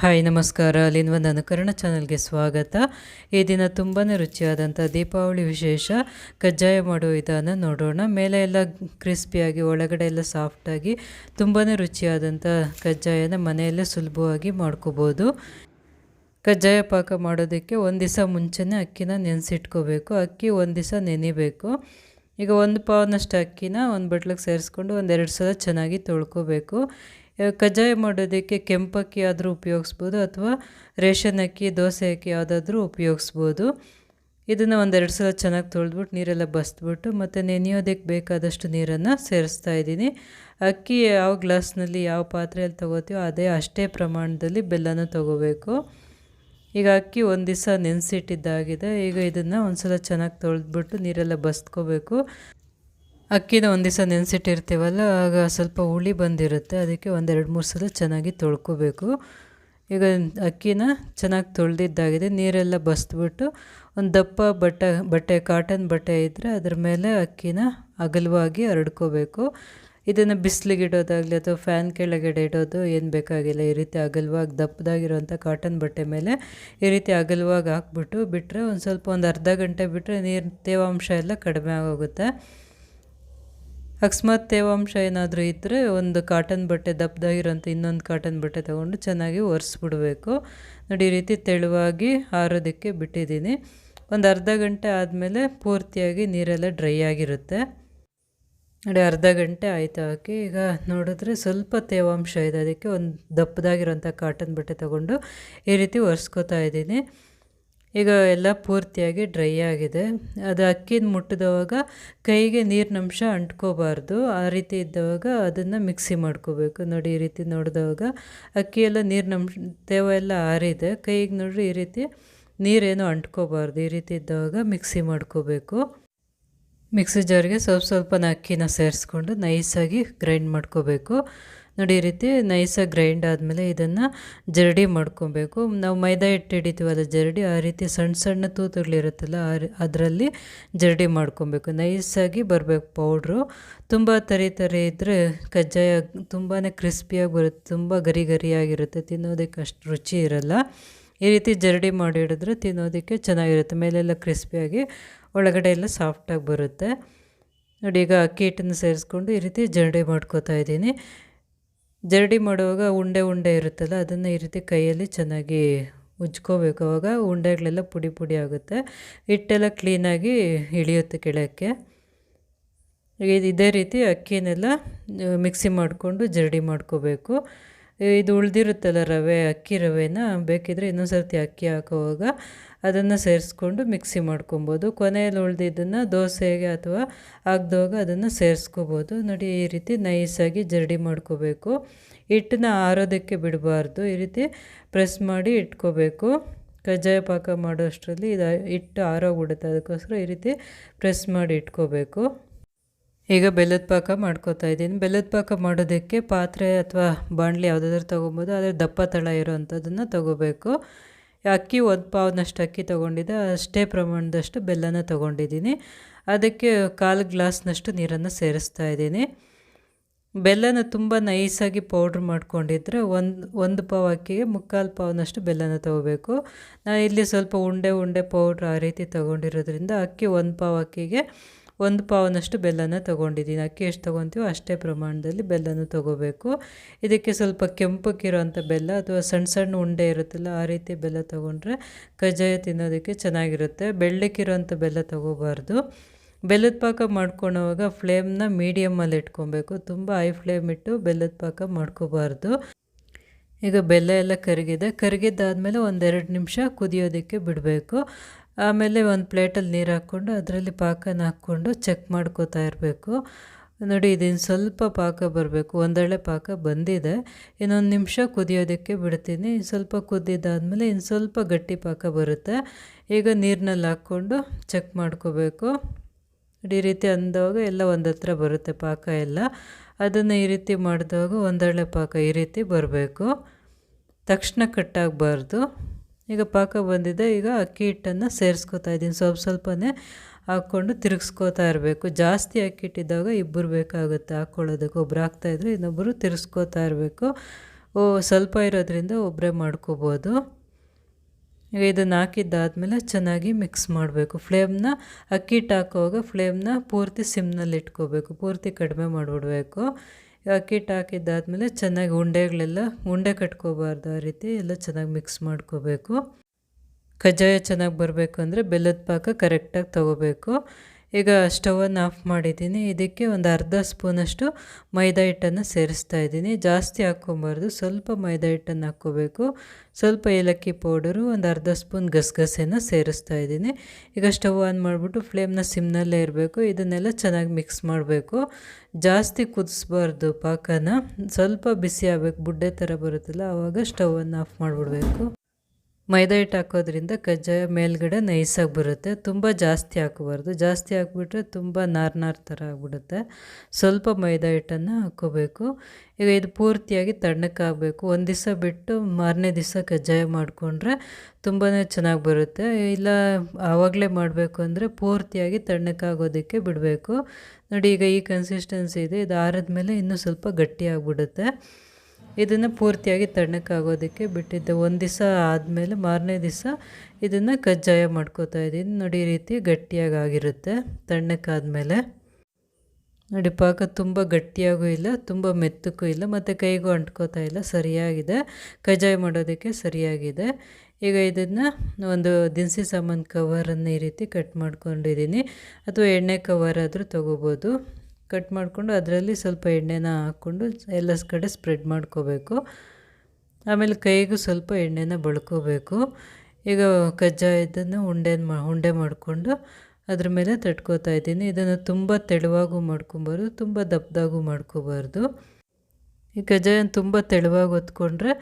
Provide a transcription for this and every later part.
Hi, ನಮಸ್ಕಾರ. ಅಲ್ಲಿನ ಅನುಕರಣ ಚಾನಲ್ಗೆ ಸ್ವಾಗತ. ಈ ದಿನ ತುಂಬಾ ರುಚಿಯಾದಂಥ ದೀಪಾವಳಿ ವಿಶೇಷ ಕಜ್ಜಾಯ ಮಾಡುವ ವಿಧಾನ ನೋಡೋಣ. ಮೇಲೆ ಎಲ್ಲ ಕ್ರಿಸ್ಪಿಯಾಗಿ, ಒಳಗಡೆ ಎಲ್ಲ ಸಾಫ್ಟಾಗಿ ತುಂಬಾ ರುಚಿಯಾದಂಥ ಕಜ್ಜಾಯನ ಮನೆಯಲ್ಲೇ ಸುಲಭವಾಗಿ ಮಾಡ್ಕೋಬೋದು. ಕಜ್ಜಾಯ ಪಾಕ ಮಾಡೋದಕ್ಕೆ ಒಂದು ದಿವಸ ಮುಂಚೆನೇ ಅಕ್ಕಿನ ನೆನೆಸಿಟ್ಕೋಬೇಕು. ಅಕ್ಕಿ ಒಂದು ದಿವಸ ನೆನಿಬೇಕು. ಈಗ ಒಂದು ಪಾವನಷ್ಟು ಅಕ್ಕಿನ ಒಂದು ಬಟ್ಲಿಗೆ ಸೇರಿಸ್ಕೊಂಡು ಒಂದೆರಡು ಸಲ ಚೆನ್ನಾಗಿ ತೊಳ್ಕೊಬೇಕು. ಕಜ್ಜಾಯ ಮಾಡೋದಕ್ಕೆ ಕೆಂಪಕ್ಕಿ ಆದರೂ ಉಪಯೋಗಿಸ್ಬೋದು ಅಥವಾ ರೇಷನ್ ಅಕ್ಕಿ ದೋಸೆ ಅಕ್ಕಿ ಯಾವುದಾದ್ರೂ ಉಪಯೋಗಿಸ್ಬೋದು. ಇದನ್ನು ಒಂದೆರಡು ಸಲ ಚೆನ್ನಾಗಿ ತೊಳೆದ್ಬಿಟ್ಟು ನೀರೆಲ್ಲ ಬಸ್ದ್ಬಿಟ್ಟು ಮತ್ತು ನೆನೆಯೋದಕ್ಕೆ ಬೇಕಾದಷ್ಟು ನೀರನ್ನು ಸೇರಿಸ್ತಾ ಇದ್ದೀನಿ. ಅಕ್ಕಿ ಯಾವ ಗ್ಲಾಸ್ನಲ್ಲಿ ಯಾವ ಪಾತ್ರೆಯಲ್ಲಿ ತೊಗೋತೀವೋ ಅದೇ ಅಷ್ಟೇ ಪ್ರಮಾಣದಲ್ಲಿ ಬೆಲ್ಲನ ತೊಗೋಬೇಕು. ಈಗ ಅಕ್ಕಿ ಒಂದು ದಿವಸ ನೆನೆಸಿಟ್ಟಿದ್ದಾಗಿದೆ. ಈಗ ಇದನ್ನು ಒಂದು ಸಲ ಚೆನ್ನಾಗಿ ತೊಳೆದ್ಬಿಟ್ಟು ನೀರೆಲ್ಲ ಬಸ್ಕೋಬೇಕು ಅಕ್ಕಿನ ಒಂದು ದಿವಸ ನೆನೆಸಿಟ್ಟಿರ್ತೀವಲ್ಲ, ಆಗ ಸ್ವಲ್ಪ ಹುಳಿ ಬಂದಿರುತ್ತೆ. ಅದಕ್ಕೆ ಒಂದೆರಡು ಮೂರು ಸಲ ಚೆನ್ನಾಗಿ ತೊಳ್ಕೊಬೇಕು. ಈಗ ಅಕ್ಕಿನ ಚೆನ್ನಾಗಿ ತೊಳೆದಿದ್ದಾಗಿದೆ, ನೀರೆಲ್ಲ ಬಸ್ದ್ಬಿಟ್ಟು ಒಂದು ದಪ್ಪ ಬಟ್ಟೆ ಬಟ್ಟೆ ಕಾಟನ್ ಬಟ್ಟೆ ಇದ್ದರೆ ಅದ್ರ ಮೇಲೆ ಅಕ್ಕಿನ ಅಗಲವಾಗಿ ಹರಡ್ಕೋಬೇಕು ಇದನ್ನು ಬಿಸಿಲಿಗೆ ಇಡೋದಾಗಲಿ ಅಥವಾ ಫ್ಯಾನ್ ಕೆಳಗಡೆ ಇಡೋದು ಏನು ಬೇಕಾಗಿಲ್ಲ, ಈ ರೀತಿ ಅಗಲವಾಗಿ ದಪ್ಪದಾಗಿರೋಂಥ ಕಾಟನ್ ಬಟ್ಟೆ ಮೇಲೆ ಈ ರೀತಿ ಅಗಲವಾಗಿ ಹಾಕ್ಬಿಟ್ಟು ಬಿಟ್ಟರೆ ಒಂದು ಸ್ವಲ್ಪ ಒಂದು ಅರ್ಧ ಗಂಟೆ ಬಿಟ್ಟರೆ ನೀರು ತೇವಾಂಶ ಎಲ್ಲ ಕಡಿಮೆ ಆಗೋಗುತ್ತೆ. ಅಕಸ್ಮಾತ್ ತೇವಾಂಶ ಏನಾದರೂ ಇದ್ದರೆ ಒಂದು ಕಾಟನ್ ಬಟ್ಟೆ ದಪ್ಪದಾಗಿರೋಂಥ ಇನ್ನೊಂದು ಕಾಟನ್ ಬಟ್ಟೆ ತೊಗೊಂಡು ಚೆನ್ನಾಗಿ ಒರೆಸ್ಬಿಡಬೇಕು. ನೋಡಿ, ಈ ರೀತಿ ತೆಳುವಾಗಿ ಆರೋದಕ್ಕೆ ಬಿಟ್ಟಿದ್ದೀನಿ. ಒಂದು ಅರ್ಧ ಗಂಟೆ ಆದಮೇಲೆ ಪೂರ್ತಿಯಾಗಿ ನೀರೆಲ್ಲ ಡ್ರೈ ಆಗಿರುತ್ತೆ. ನೋಡಿ, ಅರ್ಧ ಗಂಟೆ ಆಯಿತು ಹಾಕಿ ಈಗ ನೋಡಿದ್ರೆ ಸ್ವಲ್ಪ ತೇವಾಂಶ ಇದೆ. ಅದಕ್ಕೆ ಒಂದು ದಪ್ಪದಾಗಿರೋಂಥ ಕಾಟನ್ ಬಟ್ಟೆ ತೊಗೊಂಡು ಈ ರೀತಿ ಒರೆಸ್ಕೋತಾ ಇದ್ದೀನಿ. ಈಗ ಎಲ್ಲ ಪೂರ್ತಿಯಾಗಿ ಡ್ರೈ ಆಗಿದೆ. ಅದು ಅಕ್ಕಿನ ಮುಟ್ಟಿದವಾಗ ಕೈಗೆ ನೀರಿನಂಶ ಅಂಟ್ಕೋಬಾರ್ದು. ಆ ರೀತಿ ಇದ್ದವಾಗ ಅದನ್ನು ಮಿಕ್ಸಿ ಮಾಡ್ಕೋಬೇಕು. ನೋಡಿ, ಈ ರೀತಿ ನೋಡಿದವಾಗ ಅಕ್ಕಿ ಎಲ್ಲ ನೀರಿನಂಶ ತೇವ ಆರಿದೆ. ಕೈಗೆ ನೋಡ್ರಿ, ಈ ರೀತಿ ನೀರೇನು ಅಂಟ್ಕೋಬಾರ್ದು. ಈ ರೀತಿ ಇದ್ದವಾಗ ಮಿಕ್ಸಿ ಮಾಡ್ಕೋಬೇಕು. ಮಿಕ್ಸಿ ಜಾರಿಗೆ ಸ್ವಲ್ಪ ಸ್ವಲ್ಪನ ಅಕ್ಕಿನ ಸೇರಿಸ್ಕೊಂಡು ನೈಸಾಗಿ ಗ್ರೈಂಡ್ ಮಾಡ್ಕೋಬೇಕು. ನೋಡಿ ಈ ರೀತಿ ನೈಸಾಗಿ ಗ್ರೈಂಡ್ ಆದಮೇಲೆ ಇದನ್ನು ಜರಡಿ ಮಾಡ್ಕೊಬೇಕು. ನಾವು ಮೈದಾ ಹಿಟ್ಟು ಹಿಡಿತೀವಲ್ಲ ಜರಡಿ, ಆ ರೀತಿ ಸಣ್ಣ ಸಣ್ಣ ತೂತುಗಳಿರುತ್ತಲ್ಲ ಆ ಅದರಲ್ಲಿ ಜರಡಿ ಮಾಡ್ಕೊಬೇಕು. ನೈಸಾಗಿ ಬರಬೇಕು ಪೌಡ್ರು. ತುಂಬ ತರಿ ತರಿ ಇದ್ದರೆ ಕಜ್ಜಾಯ ತುಂಬಾ ಕ್ರಿಸ್ಪಿಯಾಗಿ ಬರುತ್ತೆ, ತುಂಬ ಗರಿ ಗರಿಯಾಗಿರುತ್ತೆ, ತಿನ್ನೋದಕ್ಕೆ ಅಷ್ಟು ರುಚಿ ಇರಲ್ಲ. ಈ ರೀತಿ ಜರಡಿ ಮಾಡಿ ಹಿಡಿದ್ರೆ ತಿನ್ನೋದಕ್ಕೆ ಚೆನ್ನಾಗಿರುತ್ತೆ, ಮೇಲೆಲ್ಲ ಕ್ರಿಸ್ಪಿಯಾಗಿ ಒಳಗಡೆ ಎಲ್ಲ ಸಾಫ್ಟಾಗಿ ಬರುತ್ತೆ. ನೋಡಿ ಈಗ ಅಕ್ಕಿ ಹಿಟ್ಟನ್ನು ಸೇರಿಸ್ಕೊಂಡು ಈ ರೀತಿ ಜರಡಿ ಮಾಡ್ಕೋತಾ ಇದ್ದೀನಿ. ಜರಡಿ ಮಾಡುವಾಗ ಉಂಡೆ ಉಂಡೆ ಇರುತ್ತಲ್ಲ, ಅದನ್ನು ಈ ರೀತಿ ಕೈಯಲ್ಲಿ ಚೆನ್ನಾಗಿ ಉಜ್ಕೋಬೇಕು. ಅವಾಗ ಉಂಡೆಗಳೆಲ್ಲ ಪುಡಿ ಪುಡಿ ಆಗುತ್ತೆ. ಹಿಟ್ಟೆಲ್ಲ ಕ್ಲೀನಾಗಿ ಇಳಿಯುತ್ತೆ ಕೆಳಕ್ಕೆ. ಇದೇ ರೀತಿ ಅಕ್ಕಿನೆಲ್ಲ ಮಿಕ್ಸಿ ಮಾಡಿಕೊಂಡು ಜರಡಿ ಮಾಡ್ಕೋಬೇಕು. ಇದು ಉಳಿದಿರುತ್ತಲ್ಲ ರವೆ, ಅಕ್ಕಿ ರವೆನ ಬೇಕಿದ್ರೆ ಇನ್ನೊಂದು ಸರ್ತಿ ಅಕ್ಕಿ ಹಾಕುವಾಗ ಅದನ್ನು ಸೇರಿಸ್ಕೊಂಡು ಮಿಕ್ಸಿ ಮಾಡ್ಕೊಬೋದು. ಕೊನೆಯಲ್ಲಿ ಉಳಿದಿದ್ದನ್ನು ದೋಸೆಗೆ ಅಥವಾ ಹಾಕ್ದೋಗ ಅದನ್ನು ಸೇರಿಸ್ಕೋಬೋದು. ನೋಡಿ, ಈ ರೀತಿ ನೈಸಾಗಿ ಜರಡಿ ಮಾಡ್ಕೋಬೇಕು. ಹಿಟ್ಟನ್ನ ಆರೋದಕ್ಕೆ ಬಿಡಬಾರ್ದು. ಈ ರೀತಿ ಪ್ರೆಸ್ ಮಾಡಿ ಇಟ್ಕೋಬೇಕು. ಕಜ್ಜಾಯ ಪಾಕ ಮಾಡೋಷ್ಟರಲ್ಲಿ ಇದು ಹಿಟ್ಟು ಆರೋಗ್ಬಿಡುತ್ತೆ. ಅದಕ್ಕೋಸ್ಕರ ಈ ರೀತಿ ಪ್ರೆಸ್ ಮಾಡಿ ಇಟ್ಕೋಬೇಕು. ಈಗ ಬೆಲ್ಲದ ಪಾಕ ಮಾಡ್ಕೋತಾ ಇದ್ದೀನಿ. ಬೆಲ್ಲದ ಪಾಕ ಮಾಡೋದಕ್ಕೆ ಪಾತ್ರೆ ಅಥವಾ ಬಾಣಲಿ ಯಾವುದಾದ್ರು ತೊಗೊಬೋದು. ಆದರೆ ದಪ್ಪ ತಳ ಇರೋವಂಥದ್ದನ್ನು ತೊಗೋಬೇಕು. ಅಕ್ಕಿ ಒಂದು ಪಾವ್ನಷ್ಟು ಅಕ್ಕಿ ತೊಗೊಂಡಿದ್ದೆ. ಅಷ್ಟೇ ಪ್ರಮಾಣದಷ್ಟು ಬೆಲ್ಲನ ತೊಗೊಂಡಿದ್ದೀನಿ. ಅದಕ್ಕೆ ಕಾಲು ಗ್ಲಾಸ್ನಷ್ಟು ನೀರನ್ನು ಸೇರಿಸ್ತಾ ಇದ್ದೀನಿ. ಬೆಲ್ಲನ ತುಂಬ ನೈಸಾಗಿ ಪೌಡ್ರ್ ಮಾಡ್ಕೊಂಡಿದ್ರೆ ಒಂದು ಒಂದು ಪಾವ್ ಅಕ್ಕಿಗೆ ಮುಕ್ಕಾಲು ಪಾವ್ನಷ್ಟು ಬೆಲ್ಲನ ತೊಗೋಬೇಕು. ನಾನು ಇಲ್ಲಿ ಸ್ವಲ್ಪ ಉಂಡೆ ಉಂಡೆ ಪೌಡ್ರ್ ಆ ರೀತಿ ತೊಗೊಂಡಿರೋದ್ರಿಂದ ಅಕ್ಕಿ ಒಂದು ಪಾವ್ ಅಕ್ಕಿಗೆ ಒಂದು ಪಾವನಷ್ಟು ಬೆಲ್ಲನ ತೊಗೊಂಡಿದ್ದೀನಿ. ಅಕ್ಕಿ ಎಷ್ಟು ತೊಗೊತೀವೋ ಅಷ್ಟೇ ಪ್ರಮಾಣದಲ್ಲಿ ಬೆಲ್ಲನ ತೊಗೋಬೇಕು. ಇದಕ್ಕೆ ಸ್ವಲ್ಪ ಕೆಂಪಕ್ಕಿರೋಂಥ ಬೆಲ್ಲ ಅಥವಾ ಸಣ್ಣ ಸಣ್ಣ ಉಂಡೆ ಇರುತ್ತಲ್ಲ, ಆ ರೀತಿ ಬೆಲ್ಲ ತೊಗೊಂಡ್ರೆ ಕಜ್ಜಾಯ ತಿನ್ನೋದಕ್ಕೆ ಚೆನ್ನಾಗಿರುತ್ತೆ. ಬೆಳ್ಳಕ್ಕಿರೋಂಥ ಬೆಲ್ಲ ತೊಗೋಬಾರ್ದು. ಬೆಲ್ಲದ ಪಾಕ ಮಾಡ್ಕೊಳೋವಾಗ ಫ್ಲೇಮ್ನ ಮೀಡಿಯಮಲ್ಲಿ ಇಟ್ಕೊಬೇಕು. ತುಂಬ ಹೈ ಫ್ಲೇಮ್ ಇಟ್ಟು ಬೆಲ್ಲದ ಪಾಕ ಮಾಡ್ಕೋಬಾರ್ದು. ಈಗ ಬೆಲ್ಲ ಎಲ್ಲ ಕರಗಿದೆ. ಕರಗಿದ್ದಾದಮೇಲೆ ಒಂದೆರಡು ನಿಮಿಷ ಕುದಿಯೋದಕ್ಕೆ ಬಿಡಬೇಕು. ಆಮೇಲೆ ಒಂದು ಪ್ಲೇಟಲ್ಲಿ ನೀರು ಹಾಕ್ಕೊಂಡು ಅದರಲ್ಲಿ ಪಾಕನ ಹಾಕ್ಕೊಂಡು ಚೆಕ್ ಮಾಡ್ಕೋತಾ ಇರಬೇಕು. ನೋಡಿ ಇದಿನ್ನು ಸ್ವಲ್ಪ ಪಾಕ ಬರಬೇಕು. ಒಂದೊಳ್ಳೆ ಪಾಕ ಬಂದಿದೆ. ಇನ್ನೊಂದು ನಿಮಿಷ ಕುದಿಯೋದಕ್ಕೆ ಬಿಡ್ತೀನಿ. ಸ್ವಲ್ಪ ಕುದ್ದಿದ್ದಾದಮೇಲೆ ಇನ್ನು ಸ್ವಲ್ಪ ಗಟ್ಟಿ ಪಾಕ ಬರುತ್ತೆ. ಈಗ ನೀರಿನಲ್ಲಿ ಹಾಕ್ಕೊಂಡು ಚೆಕ್ ಮಾಡ್ಕೋಬೇಕು. ಈ ರೀತಿ ಅಂದಾಗ ಎಲ್ಲ ಒಂದು ಬರುತ್ತೆ ಪಾಕ ಎಲ್ಲ. ಅದನ್ನು ಈ ರೀತಿ ಮಾಡಿದಾಗ ಒಂದೊಳ್ಳೆ ಪಾಕ ಈ ರೀತಿ ಬರಬೇಕು. ತಕ್ಷಣ ಕಟ್ಟಾಗಬಾರ್ದು. ಈಗ ಪಾಕ ಬಂದಿದೆ, ಈಗ ಅಕ್ಕಿ ಹಿಟ್ಟನ್ನು ಸೇರಿಸ್ಕೋತಾ ಇದ್ದೀನಿ. ಸ್ವಲ್ಪ ಸ್ವಲ್ಪನೇ ಹಾಕ್ಕೊಂಡು ತಿರುಗಿಸ್ಕೋತಾ ಇರಬೇಕು. ಜಾಸ್ತಿ ಅಕ್ಕಿ ಹಿಟ್ಟಿದ್ದಾಗ ಇಬ್ಬರು ಬೇಕಾಗುತ್ತೆ ಹಾಕ್ಕೊಳ್ಳೋದಕ್ಕೆ ಒಬ್ರು ಹಾಕ್ತಾಯಿದ್ರೆ ಇನ್ನೊಬ್ಬರು ತಿರ್ಸ್ಕೋತಾ ಇರಬೇಕು. ಓ, ಸ್ವಲ್ಪ ಇರೋದ್ರಿಂದ ಒಬ್ಬರೇ ಮಾಡ್ಕೋಬೋದು. ಈಗ ಇದನ್ನು ಹಾಕಿದ್ದಾದಮೇಲೆ ಚೆನ್ನಾಗಿ ಮಿಕ್ಸ್ ಮಾಡಬೇಕು. ಫ್ಲೇಮ್ನ, ಅಕ್ಕಿ ಹಿಟ್ಟು ಹಾಕುವಾಗ ಫ್ಲೇಮ್ನ ಪೂರ್ತಿ ಸಿಮ್ನಲ್ಲಿ ಇಟ್ಕೋಬೇಕು. ಪೂರ್ತಿ ಕಡಿಮೆ ಮಾಡಿಬಿಡ್ಬೇಕು. ಅಕ್ಕಿ ಹಿಟ್ಟು ಹಾಕಿದ್ದಾದಮೇಲೆ ಚೆನ್ನಾಗಿ ಉಂಡೆಗಳೆಲ್ಲ, ಉಂಡೆ ಕಟ್ಕೋಬಾರ್ದು ಆ ರೀತಿ ಎಲ್ಲ ಚೆನ್ನಾಗಿ ಮಿಕ್ಸ್ ಮಾಡ್ಕೋಬೇಕು. ಕಜ್ಜಾಯ ಚೆನ್ನಾಗಿ ಬರಬೇಕು ಅಂದರೆ ಬೆಲ್ಲದ ಪಾಕ ಕರೆಕ್ಟಾಗಿ ತೊಗೋಬೇಕು. ಈಗ ಸ್ಟವನ್ನು ಆಫ್ ಮಾಡಿದ್ದೀನಿ. ಇದಕ್ಕೆ ಒಂದು ಅರ್ಧ ಸ್ಪೂನಷ್ಟು ಮೈದಾ ಹಿಟ್ಟನ್ನು ಸೇರಿಸ್ತಾ ಇದ್ದೀನಿ. ಜಾಸ್ತಿ ಹಾಕ್ಕೊಬಾರ್ದು. ಸ್ವಲ್ಪ ಮೈದಾ ಹಿಟ್ಟನ್ನು ಹಾಕ್ಕೋಬೇಕು. ಸ್ವಲ್ಪ ಏಲಕ್ಕಿ ಪೌಡರು, ಒಂದು ಅರ್ಧ ಸ್ಪೂನ್ ಗಸಗಸೆನ ಸೇರಿಸ್ತಾ ಇದ್ದೀನಿ. ಈಗ ಸ್ಟವ್ ಆನ್ ಮಾಡಿಬಿಟ್ಟು ಫ್ಲೇಮ್ನ ಸಿಮ್ನಲ್ಲೇ ಇರಬೇಕು. ಇದನ್ನೆಲ್ಲ ಚೆನ್ನಾಗಿ ಮಿಕ್ಸ್ ಮಾಡಬೇಕು. ಜಾಸ್ತಿ ಕುದಿಸ್ಬಾರ್ದು ಪಾಕನ. ಸ್ವಲ್ಪ ಬಿಸಿ ಆಗಬೇಕು. ಬುಡ್ಡೆ ಥರ ಬರುತ್ತಲ್ಲ ಆವಾಗ ಸ್ಟವನ್ನು ಆಫ್ ಮಾಡಿಬಿಡ್ಬೇಕು. ಮೈದಾ ಹಿಟ್ಟು ಹಾಕೋದ್ರಿಂದ ಕಜ್ಜಾಯ ಮೇಲ್ಗಡೆ ನೈಸಾಗಿ ಬರುತ್ತೆ. ತುಂಬ ಜಾಸ್ತಿ ಹಾಕಬಾರ್ದು. ಜಾಸ್ತಿ ಹಾಕ್ಬಿಟ್ರೆ ತುಂಬ ನಾರ್ ನಾರ್ ಥರ ಆಗಿಬಿಡುತ್ತೆ. ಸ್ವಲ್ಪ ಮೈದಾ ಹಿಟ್ಟನ್ನು ಹಾಕ್ಕೋಬೇಕು. ಈಗ ಇದು ಪೂರ್ತಿಯಾಗಿ ತಣ್ಣಕ್ಕಾಗಬೇಕು ಒಂದು ದಿವಸ ಬಿಟ್ಟು ಮಾರನೇ ದಿವಸ ಕಜ್ಜಾಯ ಮಾಡಿಕೊಂಡ್ರೆ ತುಂಬಾ ಚೆನ್ನಾಗಿ ಬರುತ್ತೆ. ಇಲ್ಲ ಆವಾಗಲೇ ಮಾಡಬೇಕು ಅಂದರೆ ಪೂರ್ತಿಯಾಗಿ ತಣ್ಣಕ್ಕಾಗೋದಕ್ಕೆ ಬಿಡಬೇಕು. ನೋಡಿ ಈಗ ಈ ಕನ್ಸಿಸ್ಟೆನ್ಸಿ ಇದೆ. ಇದು ಆರದ ಮೇಲೆ ಇನ್ನೂ ಸ್ವಲ್ಪ ಗಟ್ಟಿಯಾಗ್ಬಿಡುತ್ತೆ ಇದನ್ನು ಪೂರ್ತಿಯಾಗಿ ತಣ್ಣಕ್ಕಾಗೋದಕ್ಕೆ ಬಿಟ್ಟಿದ್ದೆ. ಒಂದು ದಿವಸ ಆದಮೇಲೆ ಮಾರನೇ ದಿವಸ ಇದನ್ನು ಕಜ್ಜಾಯ ಮಾಡ್ಕೋತಾ ಇದ್ದೀನಿ. ನೋಡಿ ರೀತಿ ಗಟ್ಟಿಯಾಗಿ ಆಗಿರುತ್ತೆ ತಣ್ಣಕ್ಕಾದಮೇಲೆ. ನೋಡಿ, ಪಾಕ ತುಂಬ ಗಟ್ಟಿಯಾಗೂ ಇಲ್ಲ, ತುಂಬ ಮೆತ್ತಕ್ಕೂ ಇಲ್ಲ, ಮತ್ತು ಕೈಗೂ ಅಂಟ್ಕೋತಾ ಇಲ್ಲ, ಸರಿಯಾಗಿದೆ. ಕಜ್ಜಾಯ ಮಾಡೋದಕ್ಕೆ ಸರಿಯಾಗಿದೆ. ಈಗ ಇದನ್ನು ಒಂದು ದಿನಸಿ ಸಾಮಾನು ಕವರನ್ನು ಈ ರೀತಿ ಕಟ್ ಮಾಡ್ಕೊಂಡಿದ್ದೀನಿ. ಅಥವಾ ಎಣ್ಣೆ ಕವರ್ ಆದರೂ ತೊಗೋಬೋದು. ಕಟ್ ಮಾಡಿಕೊಂಡು ಅದರಲ್ಲಿ ಸ್ವಲ್ಪ ಎಣ್ಣೆನ ಹಾಕ್ಕೊಂಡು ಎಲ್ಲ ಕಡೆ ಸ್ಪ್ರೆಡ್ ಮಾಡ್ಕೋಬೇಕು. ಆಮೇಲೆ ಕೈಗೂ ಸ್ವಲ್ಪ ಎಣ್ಣೆನ ಬಳ್ಕೋಬೇಕು. ಈಗ ಕಜ್ಜಾಯದನ್ನು ಉಂಡೆ ಉಂಡೆ ಮಾಡಿಕೊಂಡು ಅದ್ರ ಮೇಲೆ ತಟ್ಕೋತಾ ಇದ್ದೀನಿ. ಇದನ್ನು ತುಂಬ ತೆಳುವಾಗೂ ಮಾಡ್ಕೊಬಾರ್ದು, ತುಂಬ ದಪ್ಪದಾಗೂ ಮಾಡ್ಕೋಬಾರ್ದು. ಈ ಕಜ್ಜಾಯನ ತುಂಬ ತೆಳುವಾಗಿ ಹೊತ್ಕೊಂಡ್ರೆ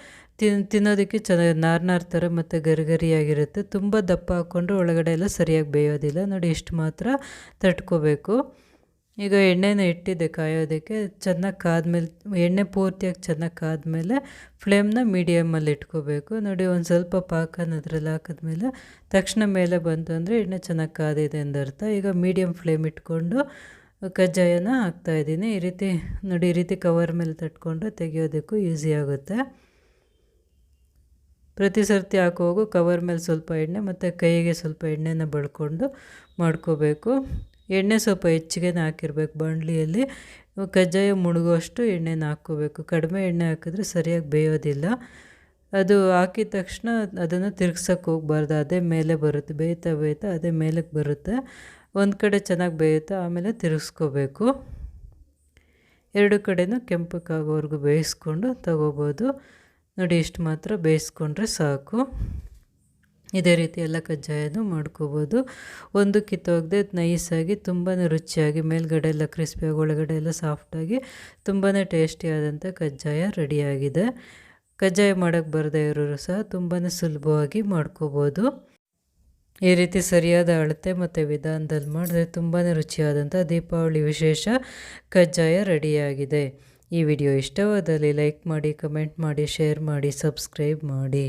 ತಿನ್, ತಿನ್ನೋದಕ್ಕೆ ಚೆನ್ನಾಗಿ ನಾರ್ ನಾರ್ ಥರ ಮತ್ತು ಗರಿಗರಿಯಾಗಿರುತ್ತೆ. ತುಂಬ ದಪ್ಪ ಹಾಕ್ಕೊಂಡ್ರೆ ಒಳಗಡೆ ಎಲ್ಲ ಸರಿಯಾಗಿ ಬೇಯೋದಿಲ್ಲ. ನೋಡಿ ಇಷ್ಟು ಮಾತ್ರ ತಟ್ಕೋಬೇಕು. ಈಗ ಎಣ್ಣೆನ ಇಟ್ಟಿದ್ದೆ ಕಾಯೋದಕ್ಕೆ. ಚೆನ್ನಾಗಿ ಕಾದ್ಮೇಲೆ, ಎಣ್ಣೆ ಪೂರ್ತಿಯಾಗಿ ಚೆನ್ನಾಗಿ ಕಾದ್ಮೇಲೆ ಫ್ಲೇಮ್ನ ಮೀಡಿಯಮಲ್ಲಿ ಇಟ್ಕೋಬೇಕು. ನೋಡಿ, ಒಂದು ಸ್ವಲ್ಪ ಪಾಕನ ಅದ್ರಲ್ಲಿ ಹಾಕಿದ್ಮೇಲೆ ತಕ್ಷಣ ಮೇಲೆ ಬಂತು ಅಂದರೆ ಎಣ್ಣೆ ಚೆನ್ನಾಗಿ ಕಾದಿದೆ ಅಂದರ್ಥ ಈಗ ಮೀಡಿಯಮ್ ಫ್ಲೇಮ್ ಇಟ್ಕೊಂಡು ಕಜ್ಜಾಯನ ಹಾಕ್ತಾಯಿದ್ದೀನಿ ಈ ರೀತಿ, ನೋಡಿ, ಈ ರೀತಿ ಕವರ್ ಮೇಲೆ ತಟ್ಕೊಂಡು ತೆಗಿಯೋದಕ್ಕೂ ಈಸಿ ಆಗುತ್ತೆ. ಪ್ರತಿ ಸರ್ತಿ ಹಾಕೋಗು ಕವರ್ ಮೇಲೆ ಸ್ವಲ್ಪ ಎಣ್ಣೆ ಮತ್ತು ಕೈಗೆ ಸ್ವಲ್ಪ ಎಣ್ಣೆನ ಬಳ್ಕೊಂಡು ಮಾಡ್ಕೋಬೇಕು. ಎಣ್ಣೆ ಸ್ವಲ್ಪ ಹೆಚ್ಚಿಗೆ ಹಾಕಿರ್ಬೇಕು ಬಾಣಲಿಯಲ್ಲಿ ಕಜ್ಜಾಯ ಮುಳುಗುವಷ್ಟು ಎಣ್ಣೆನ ಹಾಕ್ಕೋಬೇಕು ಕಡಿಮೆ ಎಣ್ಣೆ ಹಾಕಿದ್ರೆ ಸರಿಯಾಗಿ ಬೇಯೋದಿಲ್ಲ. ಅದು ಹಾಕಿದ ತಕ್ಷಣ ಅದನ್ನು ತಿರ್ಗ್ಸೋಕ್ಕೆ ಹೋಗ್ಬಾರ್ದು. ಅದೇ ಮೇಲೆ ಬರುತ್ತೆ. ಬೇಯ್ತಾ ಬೇಯ್ತಾ ಅದೇ ಮೇಲಕ್ಕೆ ಬರುತ್ತೆ. ಒಂದು ಕಡೆ ಚೆನ್ನಾಗಿ ಬೇಯುತ್ತೆ, ಆಮೇಲೆ ತಿರುಗಿಸ್ಕೋಬೇಕು. ಎರಡು ಕಡೆನೂ ಕೆಂಪಕ್ಕಾಗೋವರೆಗೂ ಬೇಯಿಸ್ಕೊಂಡು ತಗೋಬೋದು. ನೋಡಿ, ಇಷ್ಟು ಮಾತ್ರ ಬೇಯಿಸ್ಕೊಂಡ್ರೆ ಸಾಕು. ಇದೇ ರೀತಿ ಎಲ್ಲ ಕಜ್ಜಾಯನೂ ಮಾಡ್ಕೋಬೋದು. ಒಂದು ಕಿತ್ತೋಗದೆ ನೈಸಾಗಿ ತುಂಬಾ ರುಚಿಯಾಗಿ ಮೇಲ್ಗಡೆ ಎಲ್ಲ ಕ್ರಿಸ್ಪಿಯಾಗಿ ಒಳಗಡೆ ಎಲ್ಲ ಸಾಫ್ಟಾಗಿ ತುಂಬಾ ಟೇಸ್ಟಿಯಾದಂಥ ಕಜ್ಜಾಯ ರೆಡಿಯಾಗಿದೆ. ಕಜ್ಜಾಯ ಮಾಡೋಕ್ಕೆ ಬರದೇ ಇರೋರು ಸಹ ತುಂಬಾ ಸುಲಭವಾಗಿ ಮಾಡ್ಕೋಬೋದು. ಈ ರೀತಿ ಸರಿಯಾದ ಅಳತೆ ಮತ್ತು ವಿಧಾನದಲ್ಲಿ ಮಾಡಿದ್ರೆ ತುಂಬಾ ರುಚಿಯಾದಂಥ ದೀಪಾವಳಿ ವಿಶೇಷ ಕಜ್ಜಾಯ ರೆಡಿಯಾಗಿದೆ. ಈ ವಿಡಿಯೋ ಇಷ್ಟವಾದಲ್ಲಿ ಲೈಕ್ ಮಾಡಿ, ಕಮೆಂಟ್ ಮಾಡಿ, ಶೇರ್ ಮಾಡಿ, ಸಬ್ಸ್ಕ್ರೈಬ್ ಮಾಡಿ.